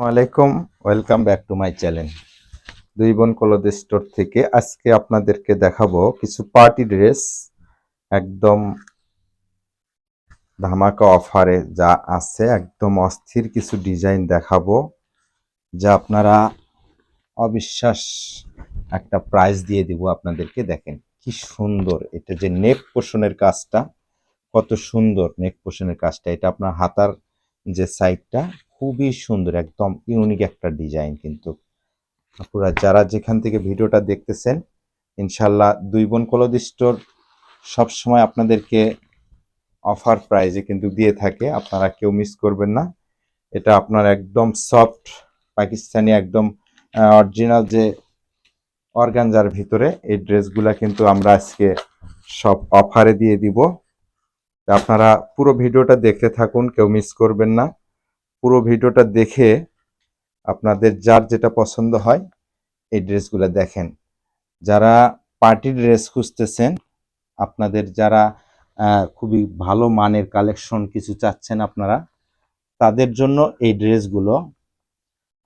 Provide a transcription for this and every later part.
আলাইকুম welcome back to my channel দুই বোন কলদ স্টোর থেকে আজকে আপনাদেরকে দেখাবো কিছু পার্টি ড্রেস একদম ধামাকা অফারে যা আছে, একদম অস্থির কিছু ডিজাইন দেখাবো, যা আপনারা অবিশ্বাস একটা প্রাইস দিয়ে দিব আপনাদেরকে। দেখেন কি সুন্দর, এটা যে নেক পোষণের কাজটা, কত সুন্দর নেক পোষণের কাজটা। এটা আপনার হাতার যে সাইডটা খুবই সুন্দর, একদম ইউনিক একটা ডিজাইন কিন্তু। আপনারা যারা যেখান থেকে ভিডিওটা দেখতেছেন, ইনশাল্লাহ দুই বোন কলদ স্টোর সবসময় আপনাদেরকে অফার প্রাইজে কিন্তু দিয়ে থাকে, আপনারা কেউ মিস করবেন না। এটা আপনার একদম সফট পাকিস্তানি একদম অরিজিনাল যে অর্গানজার ভিতরে, এই ড্রেসগুলা কিন্তু আমরা আজকে সব অফারে দিয়ে দিব। আপনারা পুরো ভিডিওটা দেখতে থাকুন, কেউ মিস করবেন না। পুরো ভিডিওটা দেখে আপনাদের যার যেটা পছন্দ হয় এই ড্রেসগুলো দেখেন। যারা পার্টি ড্রেস খুঁজতেছেন, আপনাদের যারা খুবই ভালো মানের কালেকশন কিছু চাচ্ছেন আপনারা, তাদের জন্য এই ড্রেসগুলো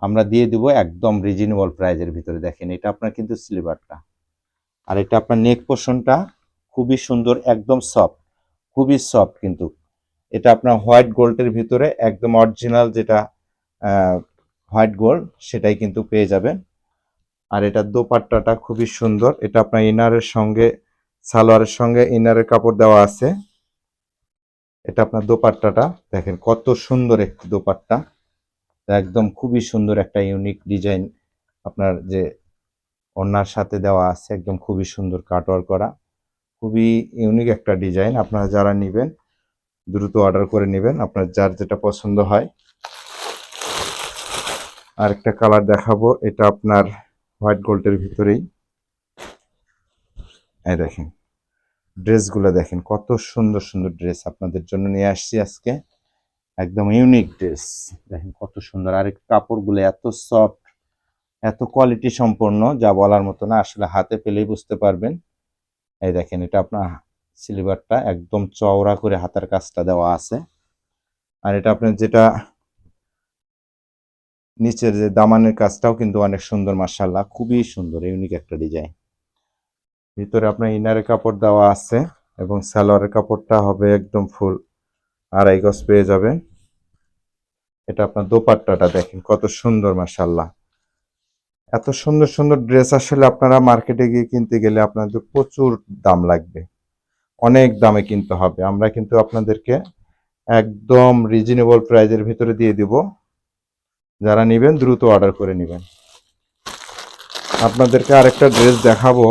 আমরা দিয়ে দিব একদম রিজনেবল প্রাইজের ভিতরে। দেখেন, এটা আপনার কিন্তু স্লিভারটা আর এটা আপনার নেক পোর্শনটা খুবই সুন্দর, একদম সফট খুবই সফট কিন্তু। এটা আপনার হোয়াইট গোল্ডের ভিতরে একদম অরিজিনাল যেটা হোয়াইট গোল্ড, সেটাই কিন্তু পেয়ে যাবেন। আর এটা দোপাট্টাটা খুবই সুন্দর। এটা আপনার ইনারের সঙ্গে, সালোয়ারের সঙ্গে ইনারের কাপড় দেওয়া আছে। এটা আপনার দোপাট্টাটা, দেখেন কত সুন্দর একটি দোপাট্টা। একদম খুবই সুন্দর একটা ইউনিক ডিজাইন আপনার যে ওনার সাথে দেওয়া আছে। একদম খুবই সুন্দর কাটওয়ার করা। খুবই ইউনিক একটা ডিজাইন। আপনারা যারা নেবেন দ্রুত অর্ডার করে নেবেন, আপনার যার যেটা পছন্দ হয়। আরেকটা কালার দেখাবো, এটা আপনার হোয়াইট গোল্ডের ভিতরেই। এই দেখেন, ড্রেসগুলো দেখেন, কত সুন্দর সুন্দর ড্রেস আপনাদের জন্য নিয়ে আসছি আজকে। একদম ইউনিক ড্রেস দেখেন কত সুন্দর। আর কাপড়গুলো এত সফট এত কোয়ালিটি সম্পন্ন, যা বলার মতো না, আসলে হাতে পেলেই বুঝতে পারবেন। এই দেখেন, এটা আপনার সিলিভারটা একদম চওড়া করে হাতার কাজটা দেওয়া আছে। আর এটা আপনার যেটা নিচের যে দামানের কাজটাও কিন্তু অনেক সুন্দর মার্শাল্লাহ খুবই সুন্দর, ইউনিক একটা ডিজাইন। ভিতরে আপনার ইনারের কাপড় দেওয়া আছে এবং সালোয়ারের কাপড়টা হবে একদম ফুল আড়াই গজ পেয়ে যাবেন। এটা আপনার দোপাট্টাটা দেখেন, কত সুন্দর মার্শাল্লাহ এত সুন্দর সুন্দর ড্রেস আসলে আপনারা মার্কেটে গিয়ে কিনতে গেলে আপনাদের প্রচুর দাম লাগবে। অনেক দামে কিনতে হবে। আমরা কিন্তু আপনাদেরকে একদম রিজনেবল প্রাইজের ভিতরে দিয়ে দিব। যারা নেবেন, দ্রুত অর্ডার করে নেবেন। আপনাদেরকে আরেকটা ড্রেস দেখাবো।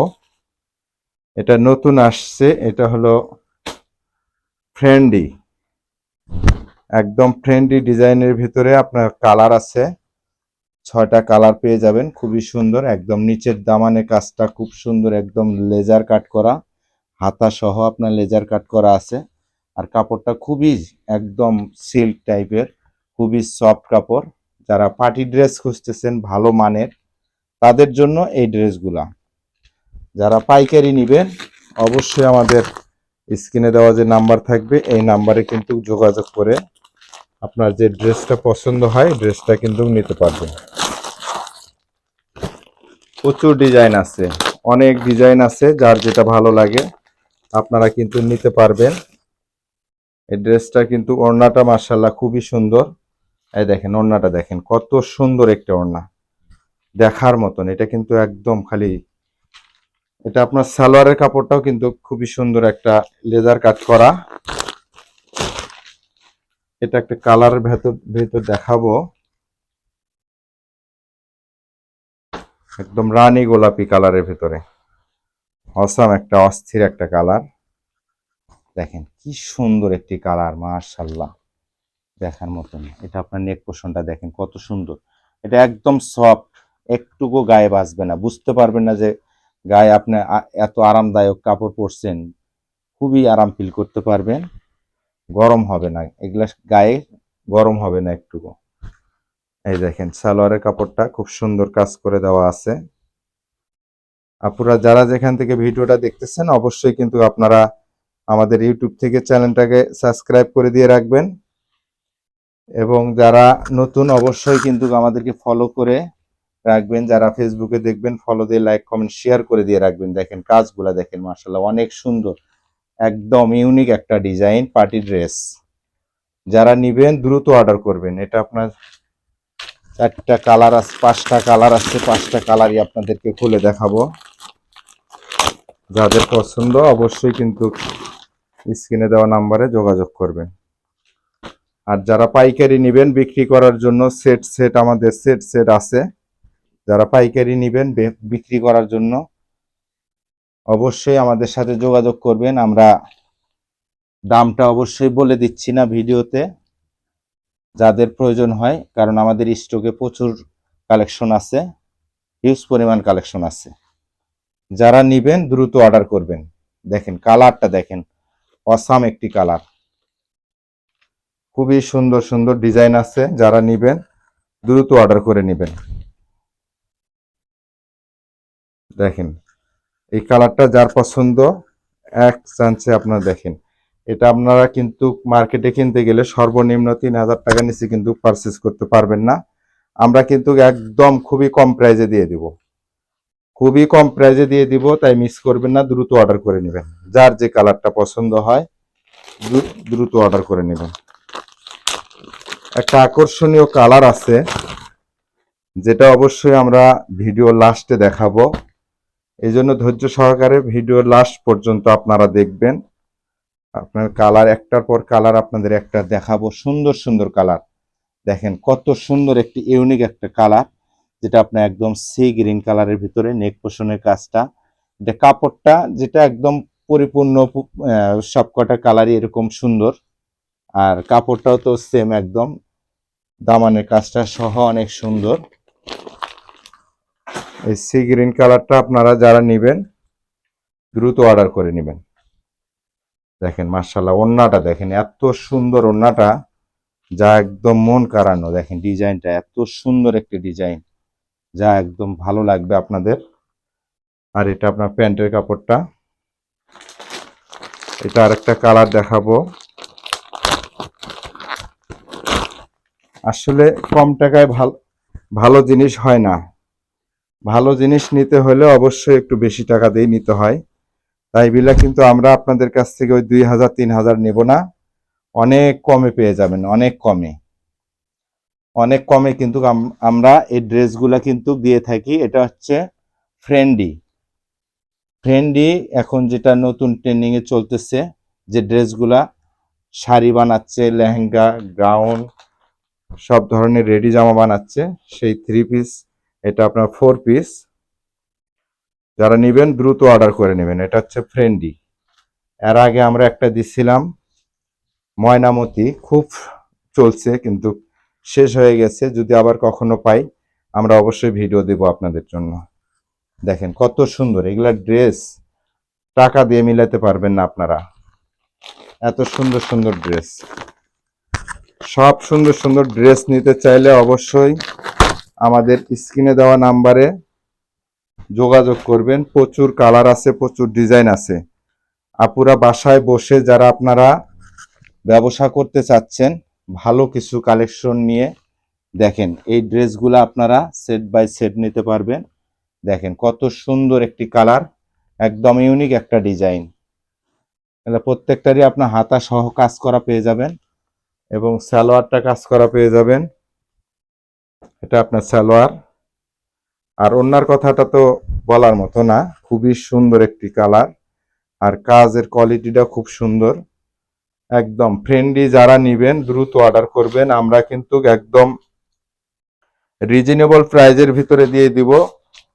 এটা নতুন আসছে। এটা হলো ফ্রেন্ডি একদম ফ্রেন্ডি ডিজাইনের ভিতরে আপনার কালার আছে। ছয়টা কালার পেয়ে যাবেন। খুবই সুন্দর। একদম নিচের দামানে কাজটা খুব সুন্দর। একদম লেজার কাট করা। হাতা সহ আপনার লেজার কাট করা আছে। আর কাপড়টা খুবই একদম সিল্ক টাইপের খুবই সফট কাপড়। যারা পার্টি ড্রেস খুঁজতেছেন, ভালো মানের, তাদের জন্য এই ড্রেসগুলা যারা পাইকারি নেবেন, অবশ্যই আমাদের স্ক্রিনে দেওয়া যে নাম্বার থাকবে, এই নাম্বারে কিন্তু যোগাযোগ করে আপনার যে ড্রেসটা পছন্দ হয় ড্রেসটা কিন্তু নিতে পারবেন। প্রচুর ডিজাইন আছে। অনেক ডিজাইন আছে, যার যেটা ভালো লাগে আপনারা কিন্তু নিতে পারবেন। এই ড্রেসটা কিন্তু ওড়নাটা মার্শাল্লাহ খুবই সুন্দর। এই দেখেন, ওড়নাটা দেখেন, কত সুন্দর একটা ওড়না। দেখার মতন, এটা কিন্তু একদম খালি, এটা আপনার সালোয়ারের কাপড়টাও কিন্তু খুবই সুন্দর একটা লেজার কাজ করা। এটা একটা কালারের ভেতর ভেতর দেখাবো। একদম রানী গোলাপি কালারের ভেতরে। অসাম একটা, অস্থির একটা কালার। দেখেন, কি সুন্দর একটি কালার মার্শাল্লাহ দেখার মতন। এটা আপনার নেক পোষণটা দেখেন, কত সুন্দর। এটা একদম সফট একটুকু গায়ে বাঁচবে না। বুঝতে পারবেন না যে গায়ে আপনি এত আরামদায়ক কাপড় পরছেন, খুবই আরাম ফিল করতে পারবেন। গরম হবে না, এগুলা গায়ে গরম হবে না একটুকু। এই দেখেন, সালোয়ারের কাপড়টা খুব সুন্দর কাজ করে দেওয়া আছে। আপুরা, যারা যেখান থেকে ভিডিওটা দেখতেছেন, অবশ্যই কিন্তু আপনারা আমাদের ইউটিউব থেকে চ্যানেলটাকে সাবস্ক্রাইব করে দিয়ে রাখবেন। এবং যারা নতুন, অবশ্যই কিন্তু আমাদেরকে ফলো করে রাখবেন। যারা ফেসবুকে দেখবেন ফলো দিয়ে লাইক কমেন্ট শেয়ার করে দিয়ে রাখবেন। দেখেন, কাজগুলা দেখেন মার্শাল্লাহ অনেক সুন্দর। একদম ইউনিক একটা ডিজাইন পার্টি ড্রেস যারা নিবেন, দ্রুত অর্ডার করবেন। এটা আপনার চারটা কালার আছে পাঁচটা কালার আছে পাঁচটা কালারই আপনাদেরকে খুলে দেখাবো। যাদের পছন্দ, অবশ্যই কিন্তু স্ক্রিনে দেওয়া নাম্বারে যোগাযোগ করবেন। আর যারা পাইকারি নেবেন বিক্রি করার জন্য সেট সেট আমাদের সেট সেট আছে। যারা পাইকারি নেবেন বিক্রি করার জন্য, অবশ্যই আমাদের সাথে যোগাযোগ করবেন। আমরা দামটা অবশ্যই বলে দিচ্ছি না ভিডিওতে, যাদের প্রয়োজন হয়, কারণ আমাদের স্টকে প্রচুর কালেকশন আছে হিউজ পরিমাণ কালেকশন আছে। যারা নিবেন, দ্রুত অর্ডার করবেন। দেখেন কালারটা দেখেন। অসাম একটি কালার। খুবই সুন্দর সুন্দর ডিজাইন আছে, যারা নিবেন, দ্রুত অর্ডার করে নেবেন। দেখেন, এই কালারটা যার পছন্দ, এক চান্সে আপনারা দেখেন। এটা আপনারা কিন্তু মার্কেটে কিনতে গেলে সর্বনিম্ন তিন হাজার টাকা নিচে কিন্তু পারচেস করতে পারবেন না। আমরা কিন্তু একদম খুবই কম প্রাইজে দিয়ে দিব। খুবই কম প্রাইজে দিয়ে দিব, তাই মিস করবেন না, দ্রুত অর্ডার করে নেবেন। যার যে কালারটা পছন্দ হয় দ্রুত অর্ডার করে নেবেন। একটা আকর্ষণীয় কালার আছে, যেটা অবশ্যই আমরা ভিডিও লাস্টে দেখাবো। এই জন্য ধৈর্য সহকারে ভিডিও লাস্ট পর্যন্ত আপনারা দেখবেন। আপনার কালার একটার পর কালার আপনাদের একটা দেখাবো। সুন্দর সুন্দর কালার দেখেন কত সুন্দর একটি ইউনিক একটা কালার যেটা আপনার একদম সি গ্রিন কালারের ভিতরে, নেক পোষণের কাজটা। এটা কাপড়টা যেটা একদম পরিপূর্ণ সবকটা কালারই এরকম সুন্দর। আর কাপড়টাও তো সেম একদম। দামানের কাজটা সহ অনেক সুন্দর। এই সি গ্রিন কালারটা আপনারা যারা নেবেন, দ্রুত অর্ডার করে নেবেন। দেখেন মার্শাল্লাহ ওন্নাটা দেখেন, এত সুন্দর ওন্নাটা যা একদম মন কাড়ানো, দেখেন ডিজাইনটা, এত সুন্দর একটি ডিজাইন। যা একদম ভালো লাগবে আপনাদের। আর এটা আপনার প্যান্টের কাপড়টা। এটা আরেকটা কালার দেখাবো। আসলে কম টাকায় ভালো ভালো জিনিস হয় না। ভালো জিনিস নিতে হলে অবশ্যই একটু বেশি টাকা দিয়ে নিতে হয়। তাই বিলা কিন্তু আমরা আপনাদের কাছ থেকে ওই দুই হাজার, তিন হাজার নেব না। অনেক কমে পেয়ে যাবেন, অনেক কমে। অনেক কমে কিন্তু আমরা এই ড্রেসগুলা কিন্তু দিয়ে থাকি। এটা হচ্ছে ফ্রেন্ডি ফ্রেন্ডি এখন যেটা নতুন ট্রেন্ডিং এ চলতেছে, যে ড্রেসগুলা শাড়ি বানাচ্ছে, লেহেঙ্গা, গাউন, সব ধরনের রেডি জামা বানাচ্ছে, সেই থ্রি পিস এটা আপনার ফোর পিস যারা নেবেন দ্রুত অর্ডার করে নেবেন, এটা হচ্ছে ফ্রেন্ডি এর আগে আমরা একটা দিছিলাম ময়নামতি, খুব চলছে কিন্তু শেষ হয়ে গেছে, যদি আবার কখনো পাই, আমরা অবশ্যই ভিডিও দেব আপনাদের জন্য। দেখেন কত সুন্দর, এগুলা ড্রেস টাকা দিয়ে মিলাতে পারবেন না আপনারা। এত সুন্দর সুন্দর ড্রেস সব সুন্দর সুন্দর ড্রেস নিতে চাইলে অবশ্যই আমাদের স্ক্রিনে দেওয়া নাম্বারে যোগাযোগ করবেন। প্রচুর কালার আছে, প্রচুর ডিজাইন আছে। আপুরা বাসায় বসে যারা আপনারা ব্যবসা করতে চাচ্ছেন ভালো কিছু কালেকশন নিয়ে দেখেন, এই ড্রেসগুলো আপনারা সেট বাই সেট নিতে পারবেন। দেখেন কত সুন্দর একটি কালার একদম ইউনিক একটা ডিজাইন এটা প্রত্যেকটারই আপনার হাতা সহ কাজ করা পেয়ে যাবেন এবং সালোয়ারটা কাজ করা পেয়ে যাবেন। এটা আপনার সালোয়ার। আর অন্যার কথাটা তো বলার মতো না, খুবই সুন্দর একটি কালার আর কাজের কোয়ালিটিটা খুব সুন্দর। একদম ফ্রেন্ডলি যারা নিবেন, দ্রুত অর্ডার করবেন। আমরা কিন্তু একদম রিজনেবল প্রাইজের ভিতরে দিয়ে দিব।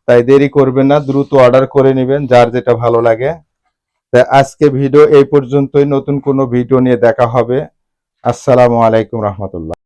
তাই দেরি করবেন না, দ্রুত অর্ডার করে নেবেন, যার যেটা ভালো লাগে। তাই আজকে ভিডিও এই পর্যন্তই। নতুন কোনো ভিডিও নিয়ে দেখা হবে। আসসালামু আলাইকুম রহমতুল্লাহ।